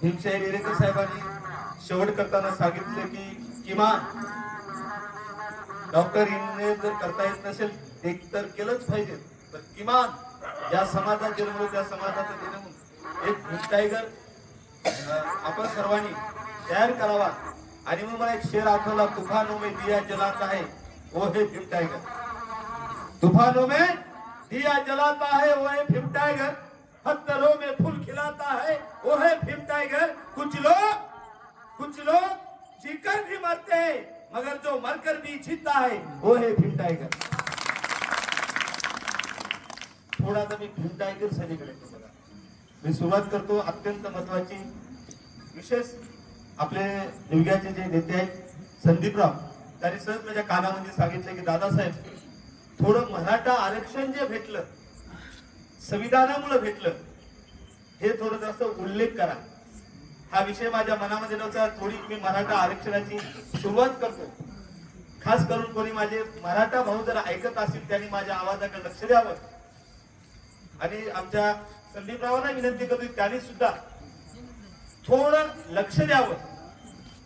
भीमशाही रेरेकर साहेबांनी शेवट करताना सांगितले की किमान डॉक्टर इंजिनियर जर करता येत नसेल एक तर केलंच पाहिजे. पण किमान ज्या समाजात जन्मलो त्या समाजाचं देणं एक भीम टायगर आपण सर्वांनी तयार करावा. आणि मग मला एक शेर आठवला तुफानो मे दिया जलाता है वो है भीम टायगर तुफानो में दिया जलाता है वो है भीम टायगर पत्थरों में फूल खिलाता है वो है भीम टाइगर कुछ लोग कुछ लोग जीकर भी मरते हैं मगर जो मरकर भी जीता है वो है भीम टाइगर। थोडा आता मी भीम टायगर सैनिकडे बघा मी सुरुवात करतो अत्यंत महत्वाची विशेष आपले दिव्याचे जे नेते आहेत संदीपराव त्यांनी सहज माझ्या कानामध्ये सांगितलं की दादासाहेब थोडं मराठा आरक्षण जे भेटलं संविधानामुळे भेटलं हे थोडं जास्त उल्लेख करा. हा विषय माझ्या मनामध्ये नव्हता थोडी मी मराठा आरक्षणाची सुरुवात करतो. खास करून कोणी माझे मराठा भाऊ जर ऐकत असतील त्यांनी माझ्या आवाजाकडे लक्ष द्यावं. आणि आमच्या संदीपरावांना विनंती करतो त्यांनी सुद्धा थोडं लक्ष द्यावं.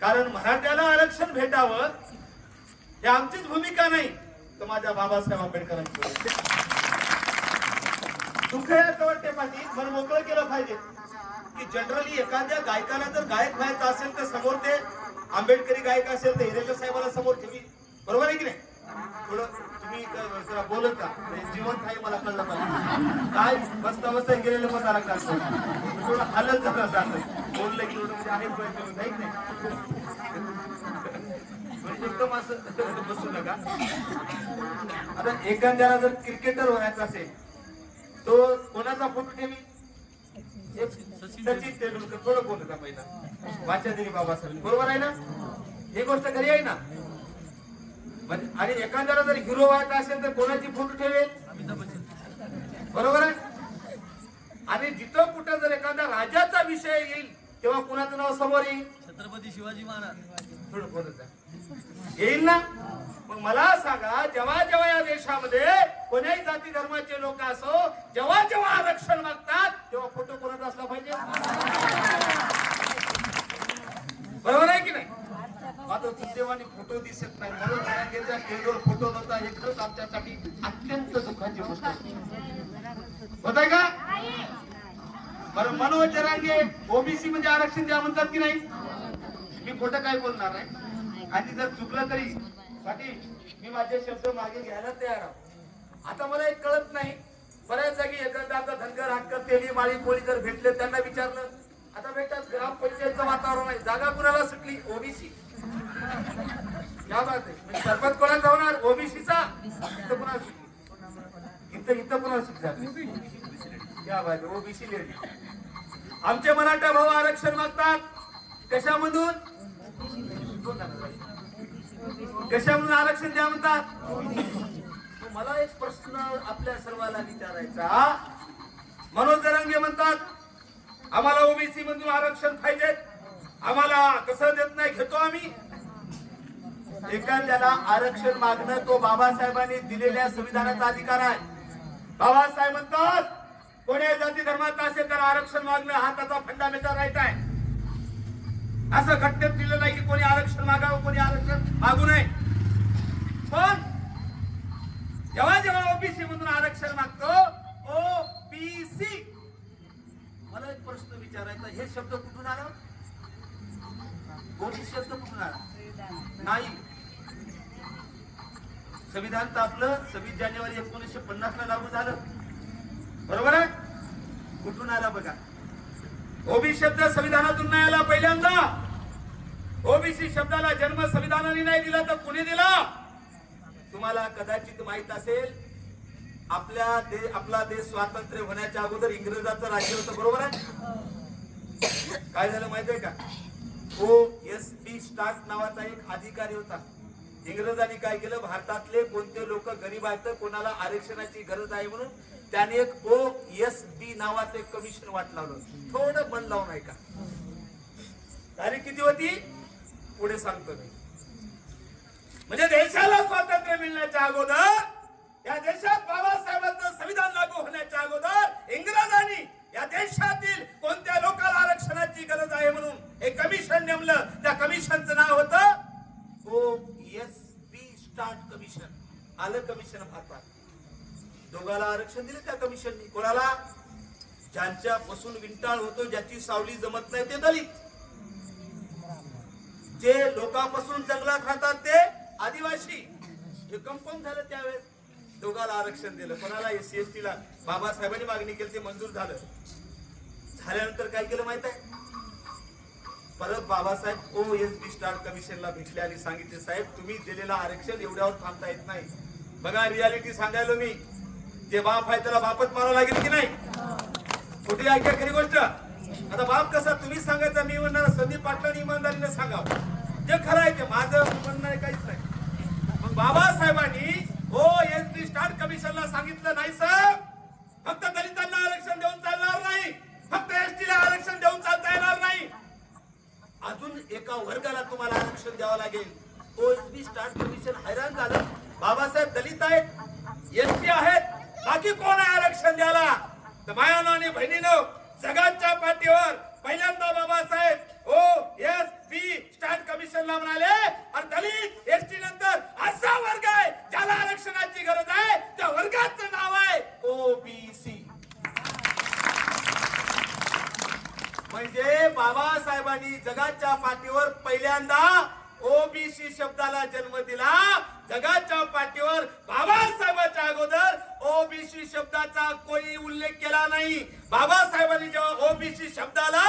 कारण मराठ्याला आरक्षण भेटावं हे आमचीच भूमिका नाही तर माझ्या बाबासाहेब आंबेडकरांची. दुःख याचं वाटते पाठी मन मोकळं केलं पाहिजे. की जनरली एखाद्या गायकाला जर गायक व्हायचं असेल तर समोर ते आंबेडकरी गायक असेल तर हिरेकर साहेबाला समोर ठेवी बरोबर आहे की नाही? थोडं तुम्ही जरा बोलत का म्हणजे जिवंत मला कळलं पाहिजे. काय बसता बसता गेलेलं पण जरा का थोडं हालत जरा जात बोललं की थोडं म्हणजे आहे नाही? एकदम असं बसू नका. आता एखाद्याला जर क्रिकेटर व्हायचं असेल तो कोणाचा फोटो ठेवी? एक सचिन तेंडुलकर. थोडं बोलत पहिला? वाचादिनी बाबासाहेब बरोबर आहे ना? ही गोष्ट खरी आहे ना? म्हणजे आणि एखाद्याला जर हिरो व्हायचा असेल तर कोणाची फोटो ठेवेल? बरोबर आहे? आणि जिथं कुठं जर एखादा राजाचा विषय येईल तेव्हा कुणाचं नाव समोर येईल? छत्रपती शिवाजी महाराज. थोडं बोलत. येईल ना? मग मला सांगा जेव्हा जेव्हा या देशामध्ये कोण्याही जाती धर्माचे लोक असो जेव्हा जेव्हा आरक्षण मागतात तेव्हा फोटो कोणाचा असला पाहिजे? बरोबर आहे की नाही? मात्र सुदैवाने फोटो दिसत नाही. म्हणून जरांगेच्या स्टेजवर फोटो नव्हता हे खरंच आमच्यासाठी अत्यंत दुःखाची गोष्ट होत आहे का? बरं मनोज जरांगे ओबीसी म्हणजे आरक्षण द्या म्हणतात की नाही? मी खोटं काय बोलणार आहे? आणि जर चुकलं तरी साठी मी माझे शब्द मागे घ्यायला तयार आहोत आता मला एक कळत नाही. बऱ्याच जागी एखादा आता धनगर हक्क तेली माळी कोळी जर भेटले त्यांना विचारलं. आता भेटतात ग्रामपंचायतचं वातावरण आहे. जागा कुणाला सुटली? ओबीसी. या बात आहे. म्हणजे सरपंच कोणाचा होणार? ओबीसीचा. इथं पुन्हा सुटली? इथं इथं पुन्हा सुटली? या बात ओबीसी लेडी. आमचे मराठा भाऊ आरक्षण मागतात. कशामधून? कशामधून आरक्षण द्या म्हणतात मला एक प्रश्न आपल्या सर्वांना विचारायचा मनोज जरांगे म्हणतात आम्हाला ओबीसी मधून आरक्षण पाहिजे. आम्हाला कसं देत नाही घेतो आम्ही. एखाद्याला आरक्षण मागणं तो बाबासाहेबांनी दिलेल्या संविधानाचा अधिकार आहे. बाबासाहेब म्हणतात कोण्या जाती धर्मात असेल तर आरक्षण मागणं हा त्याचा फंडामेंटल राईट आहे. असं घटनेत दिलं नाही की कोणी आरक्षण मागावं कोणी आरक्षण मागू नये. पण जेव्हा जेव्हा ओबीसी मधून आरक्षण मागतो ओबीसी मला एक प्रश्न विचारायचा हे शब्द कुठून आला? कोणी शब्द कुठून आला? नाही. संविधान तर आपलं सव्वीस जानेवारी एकोणीसशे पन्नास ला लागू झालं. बरोबर आहे? कुठून आला बघा. ओबी शब्द संविधानातून नाही आला पहिल्यांदा. ओबीसी शब्दाला जन्म संविधानाने नाही दिला तर कुणी दिला? तुम्हाला कदाचित माहीत असेल आपल्या दे आपला देश स्वातंत्र्य होण्याच्या अगोदर इंग्रजाचं राज्य होतं बरोबर आहे? काय झालं माहितीये का? ओ एस पी स्टाफ नावाचा एक अधिकारी होता. इंग्रजांनी काय केलं? भारतातले कोणते लोक गरीब आहेत कोणाला आरक्षणाची गरज आहे म्हणून त्याने एक ओ एस बी नावाचं एक कमिशन वाट लावलं. थोडं बंद लावून ऐका. तारीख किती होती? पुढे सांगतो मी. म्हणजे देशाला स्वातंत्र्य मिळण्याच्या अगोदर या देशात बाबासाहेबांचं संविधान लागू होण्याच्या अगोदर इंग्रजांनी या देशातील कोणत्या लोकांना आरक्षणाची गरज आहे कमिशन नेमलं. त्या कमिशनचं नाव होतं O S B start commission. आलं कमिशन भारतात. दोघाला आरक्षण दिलं त्या कमिशननी कोणाला? ज्यांच्यापासून विंटाळ होतो ज्याची सावली जमत नाही ते दलित. जे लोकांपासून जंगलात राहतात ते आदिवासी. हे कन्फर्म झालं त्यावेळेस. दोघाला आरक्षण दिलं. कोणाला? एस सी ला. बाबासाहेबांनी मागणी केली ते मंजूर झालं. झाल्यानंतर काय केलं माहीत आहे? परत Babasaheb O S B star कमिशनला भेटले आणि सांगितले साहेब तुम्ही दिलेलं आरक्षण एवढ्यावर थांबता येत नाही. बघा रियालिटी सांगायलो मी. जे बाप आहे त्याला बापच मारावं लागेल की नाही? कुठे ऐका खरी गोष्ट. आता बाप कसा? तुम्ही सांगायचा. मी म्हणणार संदीप पाटलांनी इमानदारीने सांगा जे खरं आहे ते माझं म्हणणं आहे काहीच नाही. मग बाबासाहेबांनी हो एस बी स्टार कमिशनला सांगितलं नाही सर फक्त दलितांना आरक्षण देऊन चालणार नाही. फक्त एसटी ला आरक्षण देऊन चालता येणार नाही. अजून एका वर्गाला तुम्हाला आरक्षण द्यावं लागेल. O S B star commission हैराण झालं. बाबासाहेब दलित आहेत एसटी आहेत बाकी कोण आहे आरक्षण द्यायला? तर मायानो आणि बहिणीनो जगाच्या पाठीवर पहिल्यांदा Babasaheb O S B start कमिशनला म्हणाले आणि दलित एसटी नंतर असा वर्ग आहे ज्याला आरक्षणाची गरज आहे. त्या वर्गाचं नाव आहे ओबीसी म्हणजे बाबासाहेबांनी जगाच्या पाठीवर पहिल्यांदा ओबीसी शब्दाला जन्म दिला. जगाच्या पाठीवर बाबासाहेबांच्या अगोदर ओबीसी शब्दाचा कोणी उल्लेख केला नाही. बाबासाहेबांनी जेव्हा ओबीसी शब्दाला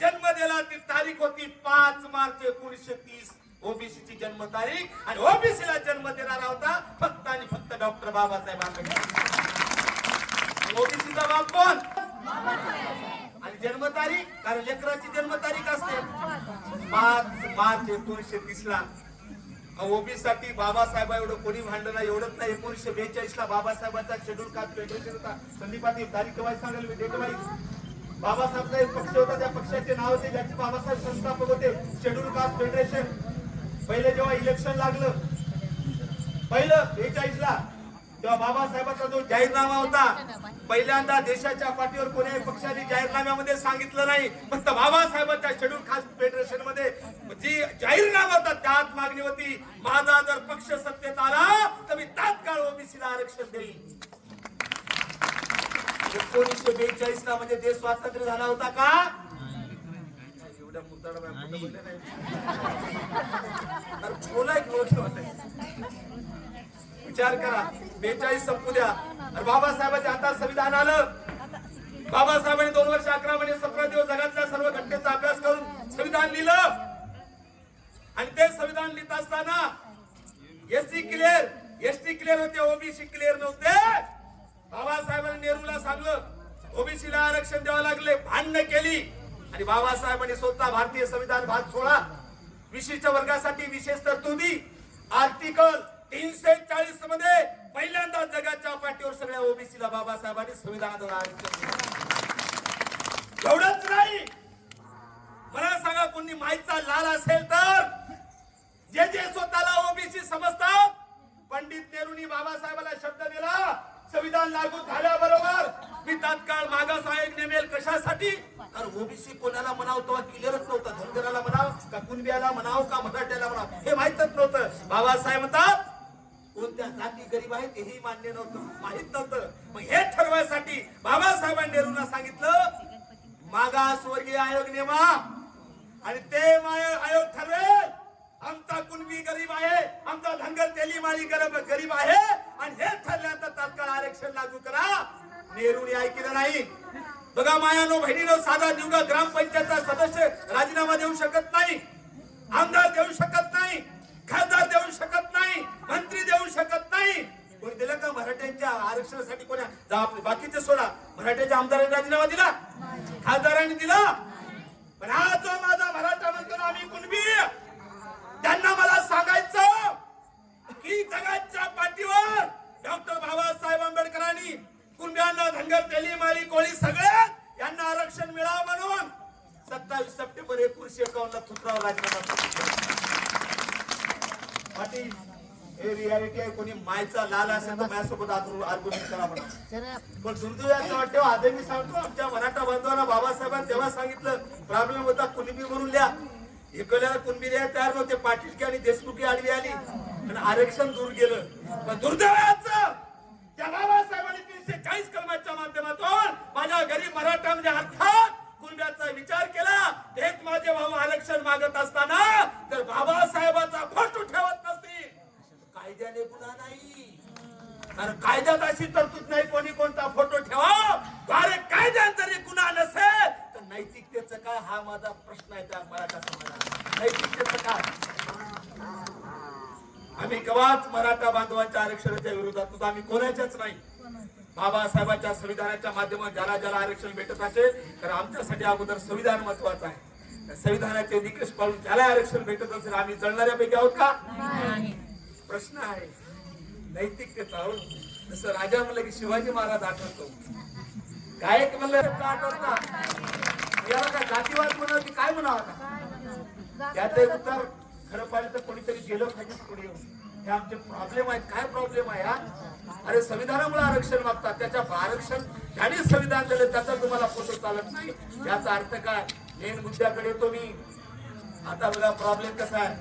जन्म दिला ती तारीख होती पाच मार्च एकोणीसशे तीस. ओबीसी ची जन्म तारीख आणि ओबीसी ला जन्म देणारा होता फक्त आणि फक्त डॉक्टर बाबासाहेब आंबेडकर. ओबीसीचा बाप कोण? आणि जन्मतारीख कारण लेकराची जन्मतारीख असते. पाच मार्च एकोणीसशे तीस ला ओबीसी साठी बाबासाहेब एवढं कोणी भांडलं नाही एवढंच नाही. एकोणीसशे बेचाळीस ला बाबासाहेबांचा शेड्यूल कास्ट फेडरेशन होता. संदीपातील तारीख वाईज सांगाल मी? Date wise. बाबासाहेबचा एक पक्ष होता त्या पक्षाचे नाव होते ज्याचे बाबासाहेब संस्थापक होते शेड्यूल कास्ट फेडरेशन. पहिले जेव्हा इलेक्शन लागलं पहिलं बेचाळीस ला तेव्हा बाबासाहेबांचा जो जाहीरनामा होता पहिल्यांदा देशाच्या पाठीवर कोणत्याही पक्षाने जाहीरनाम्यामध्ये सांगितलं नाही फक्त बाबासाहेबांच्या शेड्यूल खास फेडरेशनमध्ये जी जाहीरनामा होता त्यात मागणी होती माझा जर पक्ष सत्तेत आला तर मी तात्काळ ओबीसीला आरक्षण देईल एकोणीसशे बेचाळीस ला म्हणजे देश स्वातंत्र्य झाला होता का? एवढ्या. विचार करा बेचाळीस संपू द्या. बाबासाहेबांच्या हातात संविधान आलं. बाबासाहेबांनी दोन वर्ष अकरा महिने सतरा दिवस जगातल्या सर्व घटनेचा अभ्यास करून संविधान लिहिलं. आणि ते संविधान लिहित असताना एससी क्लिअर एसटी क्लिअर होते ओबीसी क्लिअर नव्हते. बाबासाहेबांनी नेहरूला सांगलं ओबीसीला आरक्षण द्यावं लागले भांडण केली. आणि बाबासाहेबांनी स्वतः भारतीय संविधान भाग सोळा विशिष्ट वर्गासाठी विशेष तरतुदी आर्टिकल तीनशे चाळीसमध्ये पहिल्यांदा जगाच्या पाठीवर सगळ्या ओबीसीला बाबासाहेबांनी संविधानाद्वारे आरक्षण दिलं. एवढंच नाही. मला सांगा कोणी माईचा लाल असेल तर? जे जे स्वतःला ओबीसी समजतात पंडित नेहरूंनी बाबासाहेबाला शब्द दिला. संविधान लागू झाल्याबरोबर मी तात्काळ मागास आयोग नेमेल कशासाठी? तर ओबीसी कोणाला म्हणावं तेव्हा क्लिअरच नव्हतं. धनगराला म्हणाव का कुणब्याला म्हणाव का मराठ्याला म्हणाव? हे माहितच नव्हतं. बाबासाहेब म्हणतात कोणत्या जाती गरीब आहेत हेही मान्य नव्हतं. माहीत नव्हतं. मग हे ठरवायसाठी बाबासाहेबांनी नेहरूंना सांगितलं मागासवर्गीय आयोग नेमा आणि ते आयोग ठरवेल. आमचा कुणबी गरीब आहे आमचा धनगर तेली माळी गरीब गरीब आहे आणि हे ठरल्यानंतर तात्काळ आरक्षण लागू करा. नेहरूने ऐकलं नाही. बघा मायानो बहिणीनो साधा निवडा ग्रामपंचायतचा सदस्य राजीनामा देऊ शकत नाही आमदार देऊ शकत नाही खासदार देऊ शकत नाही मंत्री देऊ शकत नाही. कोणी दिलं का मराठ्यांच्या आरक्षणासाठी कोणा बाकीचे सोडा. मराठ्याच्या आमदारांनी राजीनामा दिला? खासदारांनी दिला? पण हा जो माझा मराठा म्हणतो ना आम्ही कुणबी त्यांना मला सांगायचं की जगाच्या पाठीवर डॉक्टर बाबासाहेब आंबेडकरांनी कुणब्यांना धनगर तेली माळी कोळी सगळे यांना आरक्षण मिळावं म्हणून सत्तावीस सप्टेंबर एकोणीशे एकावन्न ला थुत्रावर राजीनामा दिला. पाटील हे रियालिटी आहे कोणी मायचा लाल असेल तर माझ्यासोबत आर्ग्युमेंट करा म्हणा. पण दुर्दैवाचं वाटतं आधी मी सांगतो आमच्या मराठा बांधवांना बाबासाहेबांनी तेव्हा सांगितलं प्रॉब्लेम होता कुणी बी म्हणून लिहा. एकल्याला कुणबी द्यायला तयार नव्हते पाटील आणि देशमुखी आडवी आली आणि आरक्षण दूर गेलं. पण दुर्दैवाचं! त्या बाबासाहेबांनी तीनशे चाळीस कलमाच्या माध्यमातून माझ्या गरीब मराठा म्हणजे अर्थात कुणब्याचा विचार केला तेच माझे भाऊ आरक्षण मागत असताना तर बाबासाहेबांचा फोटो ठेवत नसतील कायद्याने गुन्हा नाही कारण कायद्यात अशी तरतूद नाही कोणी कोणता फोटो ठेवा द्वारे कायद्यात जरी गुन्हा नसेल तर नैतिकतेचं काय हा माझा प्रश्न आहे त्या मराठा समाजाला नैतिकतेचं काय आम्ही कवाच मराठा बांधवांच्या आरक्षणाच्या विरोधात आम्ही कोणाच्याच नाही. बाबासाहेबांच्या संविधानाच्या माध्यमात ज्याला ज्याला आरक्षण भेटत असेल तर आमच्यासाठी अगोदर संविधान महत्वाचं आहे. संविधानाचे निकष पाळून ज्याला आरक्षण भेटत असेल आम्ही जळणाऱ्यापैकी आहोत का? प्रश्न आहे. नैतिकतेचा हो. जसं राजा म्हणलं की शिवाजी महाराज आठवतो. गायक म्हणलं का आठवत. याला काय जातीवाद म्हणावं की काय म्हणावं त्याचं उत्तर खरं पाहिलं तर कोणीतरी गेलं पाहिजे पुढे हे आमचे प्रॉब्लेम आहेत. काय प्रॉब्लेम आहे हा? अरे संविधानामुळे आरक्षण मागतात. त्याच्या आरक्षण ज्याने संविधान दिलं त्याचा तुम्हाला फोटो चालत नाही. याचा अर्थ काय? मेन मुद्द्याकडे येतो मी. आता बघा प्रॉब्लेम कसा आहे.